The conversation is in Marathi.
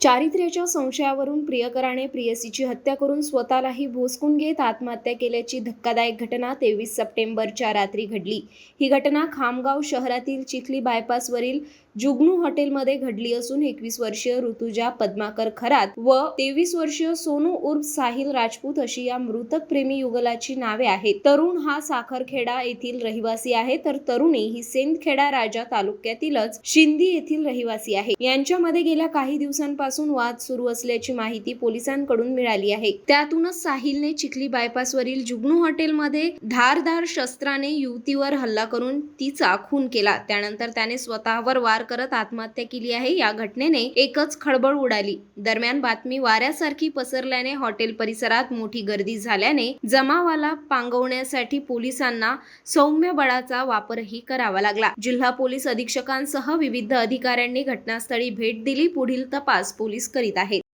चारित्र्याच्या संशयावरून प्रियकराने प्रियसीची हत्या करून स्वतःलाही भोसकून घेत आत्महत्या केल्याची धक्कादायक घटना तेवीस सप्टेंबरच्या रात्री घडली. ही घटना खामगाव शहरातील चिखली बायपासवरील जुगनू हॉटेलमध्ये घडली असून एकवीस वर्षीय ऋतुजा पद्माकर खरात व तेवीस वर्षीय सोनू उर्फ साहिल राजपूत अशी या मृतक प्रेमी युगलाची नावे आहेत. तरुण हा साखरखेडा येथील रहिवासी आहे. तर तरुणी ही सेंदखेडा राजा तालुक्यातीलच शिंदी येथील रहिवासी आहे. यांच्यामध्ये गेल्या काही दिवसांपासून वाद सुरू असल्याची माहिती पोलिसांकडून मिळाली आहे. त्यातूनच साहिलने चिखली बायपासवरील जुगनू हॉटेलमध्ये धारधार शस्त्राने युवतीवर हल्ला करून तिचा खून केला. त्यानंतर त्याने स्वतःवर वार करत आत्महत्या केली आहे. या घटनेने एकच खळबळ उडाली. दरम्यान बातमी वाऱ्यासारखी पसरल्याने हॉटेल परिसरात मोठी गर्दी झाल्याने जमावाला पांगवण्यासाठी पोलिसांना सौम्य बळाचा वापरही करावा लागला. जिल्हा पोलीस अधीक्षकांसह विविध अधिकाऱ्यांनी घटनास्थळी भेट दिली. पुढील तपास पोलीस करीत आहेत.